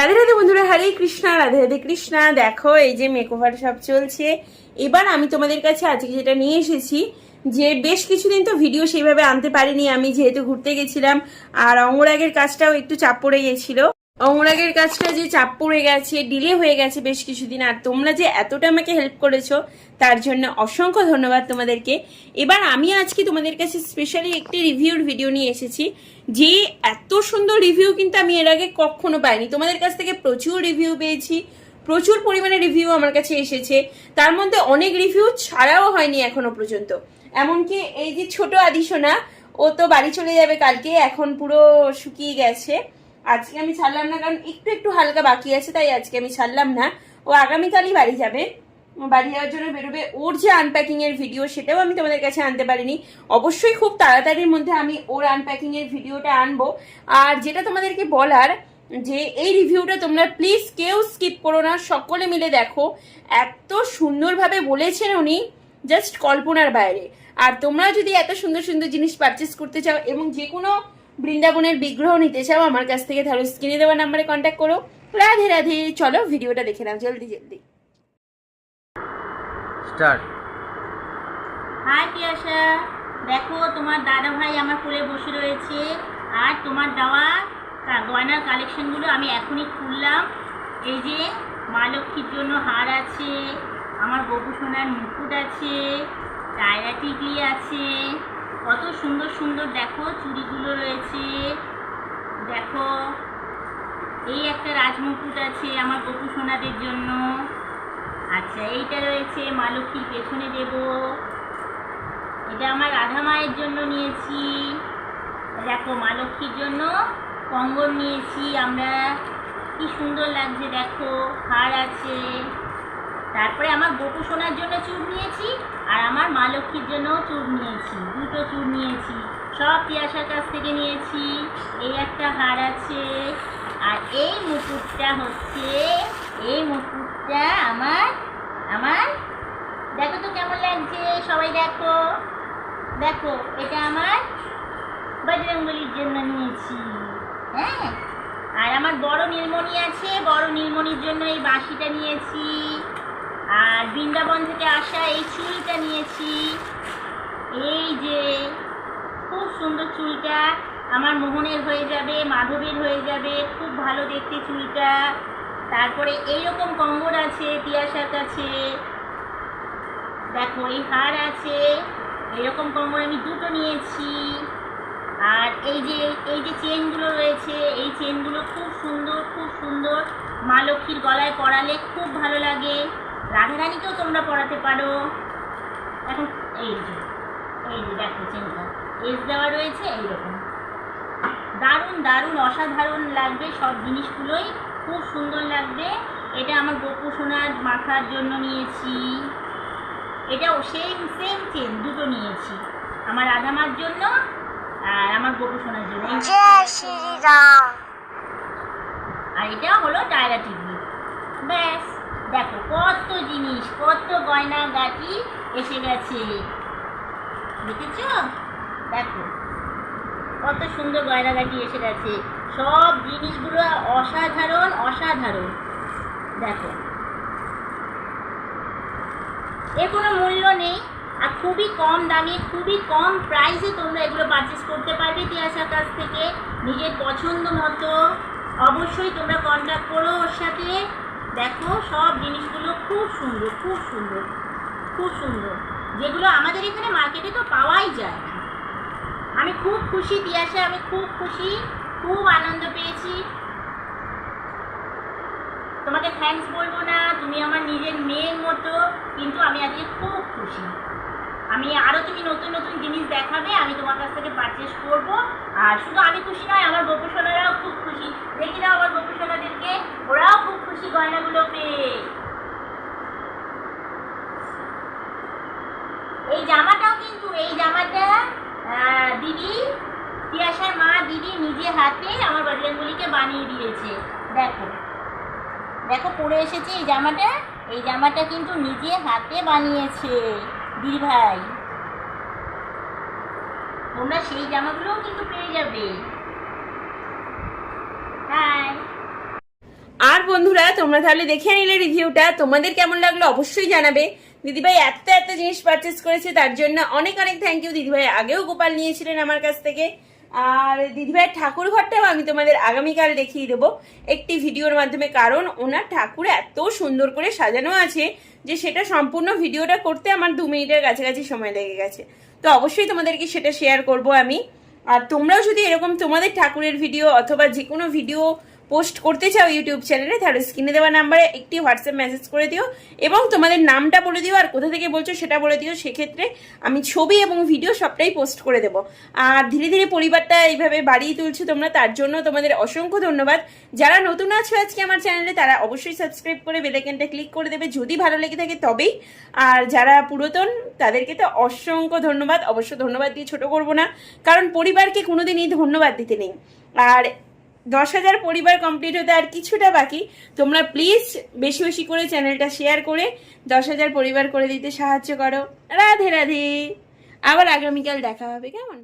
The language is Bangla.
রাধে রাধে বন্ধুরা, হরে কৃষ্ণা, রাধে রাধে কৃষ্ণা। দেখো, এই যে মেকওভার সব চলছে। এবার আমি তোমাদের কাছে আজকে যেটা নিয়ে এসেছি, যে বেশ কিছুদিন তো ভিডিও সেইভাবে আনতে পারিনি আমি, যেহেতু ঘুরতে গেছিলাম। আর অঙ্গরাগের কাজটাও একটু চাপ পড়ে গেছিল। অঙ্গরাগের কাজটা যে চাপ পড়ে গেছে ডিলে হয়ে গেছে বেশ কিছুদিন, আর তোমরা যে এতটা আমাকে হেল্প করেছ, তার জন্য অসংখ্য ধন্যবাদ তোমাদেরকে। এবার আমি আজকে তোমাদের কাছে স্পেশালি একটি রিভিউর ভিডিও নিয়ে এসেছি, যে এত সুন্দর রিভিউ কিন্তু আমি এর আগে কখনো পাইনি। তোমাদের কাছ থেকে প্রচুর রিভিউ পেয়েছি, প্রচুর পরিমাণে রিভিউ আমার কাছে এসেছে, তার মধ্যে অনেক রিভিউ ছাড়াও হয়নি এখনও পর্যন্ত। এমনকি এই যে ছোট আদিশোনা, ও তো বাড়ি চলে যাবে কালকে, এখন পুরো শুকিয়ে গেছে। আজকে আমি ছাড়লাম না, কারণ একটু একটু হালকা বাকি আছে, তাই আজকে আমি ছাড়লাম না। ও আগামীকালই বাড়ি যাবে। বাড়ি যাওয়ার জন্য বেরোবে। ওর যে আনপ্যাকিং এর ভিডিও সেটাও আমি তোমাদের কাছে আনতে পারিনি। অবশ্যই খুব তাড়াতাড়ির মধ্যে আমি ওর আনপ্যাকিং এর ভিডিওটা আনব। আর যেটা তোমাদেরকে বলার, যে এই রিভিউটা তোমরা প্লিজ কেউ স্কিপ করো না, সকলে মিলে দেখো। এত সুন্দরভাবে বলেছেন উনি জাস্ট কল্পনার বাইরে। আর তোমরা যদি এত সুন্দর সুন্দর জিনিস পারচেস করতে চাও, এবং যে কোনো বৃন্দাবনের বিগ্রহ নিতে চাও আমার কাছ থেকে তাহলে স্ক্রিনে দেওয়া নাম্বারে কন্ট্যাক্ট করো। রাধে রাধে চলো ভিডিওটা দেখে নাও জলদি জলদি। স্টার্ট হাই পিয়াসা দেখো তোমার দাদা ভাই আমার কোলে বসে রয়েছে আর তোমার দেওয়া কা- গয়নার কালেকশনগুলো আমি এখনই খুললাম। এই যে মা লক্ষ্মীর জন্য হার আছে আমার গপু সোনার মুকুট আছে টায়রা টিকলি আছে কত সুন্দর সুন্দর দেখো চুড়িগুলো রয়েছে। দেখো, এই একটা রাজমুকুট আছে আমার গপু সোনাদের জন্য। আচ্ছা এইটা রয়েছে মা লক্ষ্মীর পেছনে দেব। এটা আমার রাধা মায়ের জন্য নিয়েছি। দেখো, মা লক্ষ্মীর জন্য কঙ্গন নিয়েছি আমরা। কি সুন্দর লাগছে, দেখো, হার আছে। তারপরে আমার গোপু সোনার জন্য চুর নিয়েছি। আর আমার মা লক্ষ্মীর জন্য চুর নিয়েছি, দুটো চুর নিয়েছি, সব পিয়াসার কাছ থেকে নিয়েছি, এই একটা হার আছে, আর এই মুকুটটা হচ্ছে, এই মুকুটটা আমার আমার, দেখো তো কেমন লাগছে, সবাই দেখো দেখো, এটা আমার বজরঙ্গলির জন্য নিয়েছি হ্যাঁ আর আমার বড় নীলমণি আছে, বড় নীলমণির জন্য এই বাঁশিটা নিয়েছি আর বৃন্দাবন থেকে আসা এই চুলটা নিয়েছি। এই যে, খুব সুন্দর চুলটা। আমার মোহনের হয়ে যাবে, মাধবের হয়ে যাবে, খুব ভালো দেখতে চুলটা। তারপরে এইরকম কঙ্গর আছে তিয়াসার কাছে দেখো, এই হার আছে, এরকম কম্বল আমি দুটো নিয়েছি। আর এই যে এই যে চেনগুলো রয়েছে, এই চেনগুলো খুব সুন্দর খুব সুন্দর। মা লক্ষ্মীর গলায় পরালে খুব ভালো লাগে। রাধারানীকেও তোমরা পড়াতে পারো। এখন এই যে এই যে দেখো চেনটা এস দেওয়া রয়েছে এইরকম। দারুণ দারুণ অসাধারণ লাগবে সব জিনিসগুলোই। খুব সুন্দর লাগবে। এটা আমার গোপু সোনার মাথার জন্য নিয়েছি। এটাও সেম সেম চেন দুটো নিয়েছি। আমার রাধামার জন্য আর আমার গোপু সোনার জন্য। আর এটা হলো টায়রা টিভি। ব্যাস। দেখো, কত জিনিস, কত গয়না গাটি এসে গেছে। দেখেছ? দেখো, কত সুন্দর গয়নাগাটি এসে গেছে। সব জিনিসগুলো অসাধারণ অসাধারণ। দেখো, এর কোনো মূল্য নেই আর খুবই কম দামে, খুবই কম প্রাইসে তোমরা এগুলো পারচেস করতে পারবে তিয়াসার কাছ থেকে। নিজের পছন্দ মতো অবশ্যই তোমরা কন্ট্যাক্ট করো ওর সাথে। দেখো, সব জিনিসগুলো খুব সুন্দর খুব সুন্দর খুব সুন্দর। যেগুলো আমাদের এখানে মার্কেটে তো পাওয়াই যায় না। আমি খুব খুশি তিয়াসা আমি খুব খুশি, খুব আনন্দ পেয়েছি। তোমাকে থ্যাঙ্কস বলব না, তুমি আমার নিজের মেয়ের মতো, কিন্তু আমি আজকে খুব খুশি। আমি আরও তুমি নতুন নতুন জিনিস দেখাবে, আমি তোমার কাছ থেকে পারচেস করব। আর শুধু আমি খুশি নয়, আমার গোপুসোনারাও খুব খুশি। দেখি নাও আমার গোপুসোনাদেরকে ওরাও খুব খুশি গয়নাগুলো পেয়ে। এই জামাটাও কিন্তু, এই জামাটা দিদি তিয়াসার মা দিদি নিজে হাতে আমার বজরঙ্গলিকে বানিয়ে দিয়েছে। দেখো। দেখো, পরে এসেছে এই জামাটা। এই জামাটা কিন্তু নিজে হাতে বানিয়েছে দিদি ভাই তোমরা সেই জামাগুলোও কিন্তু পেয়ে যাবে। আর বন্ধুরা, তোমরা তাহলে দেখে নিলে রিভিউটা। তোমাদের কেমন লাগল অবশ্যই জানাবে। দিদিভাই এত এত জিনিস পারচেস করেছে, তার জন্য অনেক অনেক থ্যাংক ইউ দিদিভাই আগেও গোপাল নিয়েছিলেন আমার কাছ থেকে। আর দিদিভাইয়ের ঠাকুর ঘরটাও আমি তোমাদের আগামীকাল দেখিয়ে দেবো। একটি ভিডিওর মাধ্যমে, কারণ ওনার ঠাকুর এত সুন্দর করে সাজানো আছে যে সেটা সম্পূর্ণ ভিডিওটা করতে আমার দু মিনিটের কাছাকাছি সময় লেগে গেছে। তো অবশ্যই তোমাদেরকে সেটা শেয়ার করব আমি। আর তোমরাও যদি এরকম তোমাদের ঠাকুরের ভিডিও অথবা যে কোনো ভিডিও পোস্ট করতে চাও ইউটিউব চ্যানেলে, তাহলে স্ক্রিনে দেওয়া নাম্বারে একটি হোয়াটসঅ্যাপ মেসেজ করে দিও এবং তোমাদের নামটা বলে দিও আর কোথা থেকে বলছো সেটা বলে দিও। সেক্ষেত্রে আমি ছবি এবং ভিডিও সবটাই পোস্ট করে দেবো। আর ধীরে ধীরে পরিবারটা এইভাবে বাড়িয়ে তুলছো তোমরা, তার জন্য তোমাদের অসংখ্য ধন্যবাদ। যারা নতুন আছো আজকে আমার চ্যানেলে, তারা অবশ্যই সাবস্ক্রাইব করে বেলাইকেনটা ক্লিক করে দেবে যদি ভালো লেগে থাকে তবেই। আর যারা পুরাতন, তাদেরকে তো অসংখ্য ধন্যবাদ। অবশ্য ধন্যবাদ দিয়ে ছোট করব না, কারণ পরিবারকে কোনোদিনই ধন্যবাদ দিতে নেই। আর দশ হাজার পরিবার কমপ্লিট হতে আর কিছুটা বাকি। তোমরা প্লিজ বেশি বেশি করে চ্যানেলটা শেয়ার করে দশ হাজার পরিবার করে দিতে সাহায্য করো। রাধে রাধে। আবার আগামীকাল দেখা হবে, কেমন?